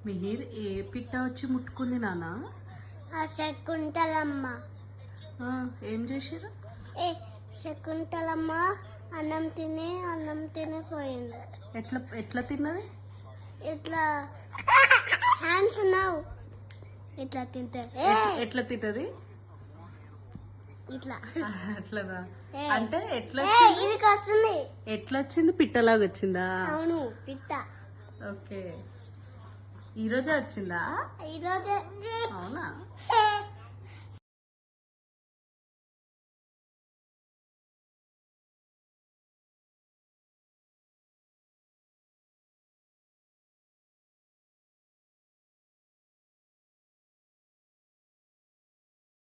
మిహిర్ ఏ పిట్ట వచ్చి ముట్టుకుంది నాన్న ఆ శకుంతలమ్మ. ఏం చేసిరు ఏ శకుంతలమ్మ అన్నం తిని అన్నం తిని పోయింది. ఎట్లా ఎట్లా తిన్నది? ఇట్లా హ్యాండ్స్ ఉన్నావు. ఇట్లా తింటే. ఎట్ల- ఎట్లా తింటది ఇట్లా. అట్లదా ఏ. అంటే ఎట్లా వస్తుంది ఎట్లా వచ్చింది? పిట్టలాగా వచ్చిందా? అవును పిట్ట. ఓకే. ఈ రోజే వచ్చిందా ఈరోజు అవునా ఏ